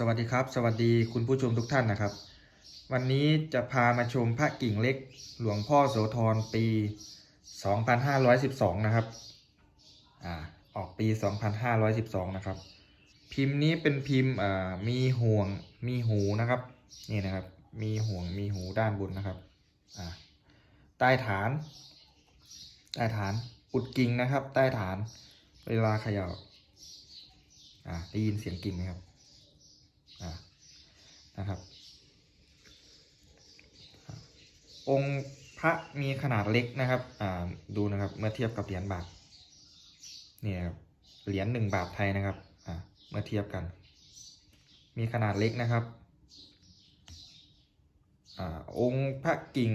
สวัสดีครับ สวัสดีคุณผู้ชมทุกท่านนะครับ วันนี้จะพามาชมพระกิ่งเล็ก หลวงพ่อโสธรปี 2512 นะครับอ่าออกปี 2512 นะครับ พิมพ์นี้เป็นพิมพ์อ่ามีห่วงมีหูนะครับนี่นะครับ มีห่วงมีหูด้านบนนะครับอ่าใต้ฐานใต้ฐานอุดกิ่งนะครับ ใต้ฐานเวลาเขย่าอ่าได้ยินเสียงกิ่งไหมครับ นะครับ องค์พระมีขนาดเล็กนะครับดูนะครับเมื่อเทียบกับเหรียญบาทนี่ครับเหรียญหนึ่งบาทไทยนะครับเมื่อเทียบกัน มีขนาดเล็กนะครับอองค์พระกิ่ง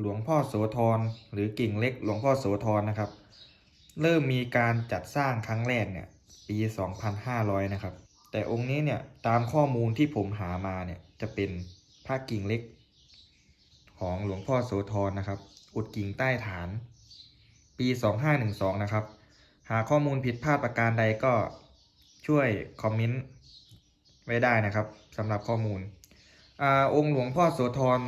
หลวงพ่อโสธรหรือกิ่งเล็กหลวงพ่อโสธรนะครับ เริ่มมีการจัดสร้างครั้งแรกเนี่ยปี 2500 นะครับ แต่องค์นี้เนี่ยตามข้อมูลที่ผมหามาเนี่ยจะเป็นพระกิ่งเล็ก ของหลวงพ่อโสธรนะครับ อุดกิ่งใต้ฐาน ปี 2512 นะครับ หาข้อมูลผิดพลาดประการใดก็ช่วยคอมเมนต์ไว้ได้นะครับสำหรับข้อมูลอองค์หลวงพ่อโสธร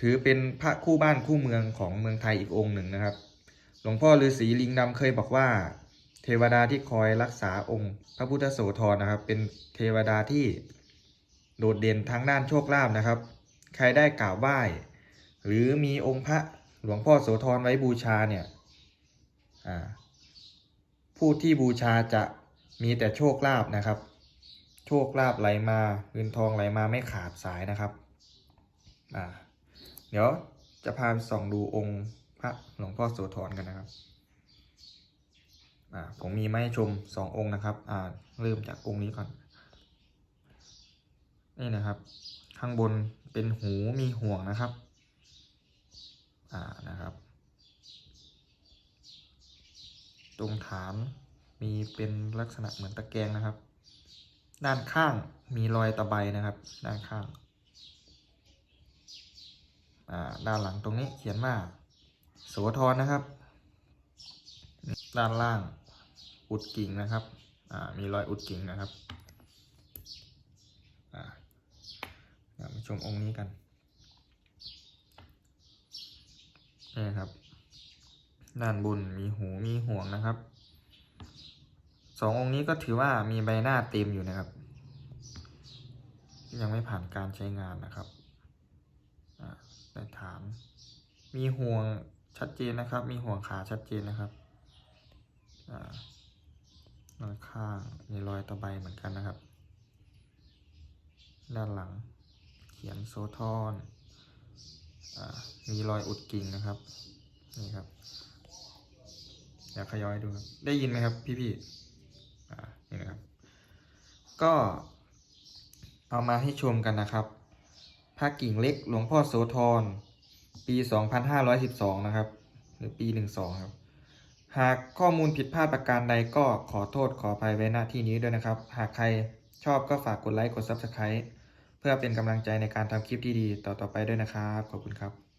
ถือเป็นพระคู่บ้านคู่เมืองของเมืองไทยอีกองค์หนึ่งนะครับ หลวงพ่อฤาษีลิงดำเคยบอกว่า เทวดาที่คอยรักษาองค์ พระพุทธโสธรนะครับ เป็นเทวดาที่โดดเด่นทางด้านโชคลาภนะครับ ใครได้กราบไหว้ หรือมีองค์พระหลวงพ่อโสธรไว้บูชาเนี่ยผู้ที่บูชาจะมีแต่โชคลาภนะครับ โชคลาภไหลมาเงินทองไหลมาไม่ขาดสายนะครับเดี๋ยวจะพาส่องดูองค์พระหลวงพ่อโสธรกันนะครับ อ่าผมมีไม้ชมสององค์นะครับอ่าเริ่มจากองค์นี้ก่อน นี่นะครับ ข้างบนเป็นหูมีห่วงนะครับ อ่านะครับ ตรงฐานมีเป็นลักษณะเหมือนตะแกรงนะครับ ด้านข้างมีรอยตะไบนะครับ ด้านข้างด้านหลังตรงนี้เขียนว่าโสธรนะครับ ด้านล่าง อุดกิ่งนะครับมีรอยอุดกิ่งนะครับมาชมองค์นี้กันนี่ครับ ด้านบนมีหูมีห่วงนะครับสององค์นี้ก็ถือว่ามีใบหน้าเต็มอยู่นะครับ ยังไม่ผ่านการใช้งานนะครับอ่าได้ฐาน มีห่วงชัดเจนนะครับ มีห่วงขาชัดเจนนะครับ อ่า ด้านข้างมีรอยตะไบเหมือนกันนะครับ ด้านหลัง เขียนโซทอนอมีรอยอุดกิ่งนะครับ นี่ครับอยากขย้อยดูครับ ได้ยินไหมครับ พี่ๆอ่านี่นะครับ ก็เอามาให้ชมกันนะครับพระกิ่งเล็กหลวงพ่อโสธรปี 2512 นะครับ หรือปี 12 ครับ หากข้อมูลผิดพลาดประการใดก็ขอโทษขออภัยไว้ณที่นี้ด้วยนะครับ หากใครชอบก็ฝากกดไลค์กด Subscribe เพื่อเป็นกำลังใจในการทำคลิปที่ดีต่อๆไปด้วยนะครับ ขอบคุณครับ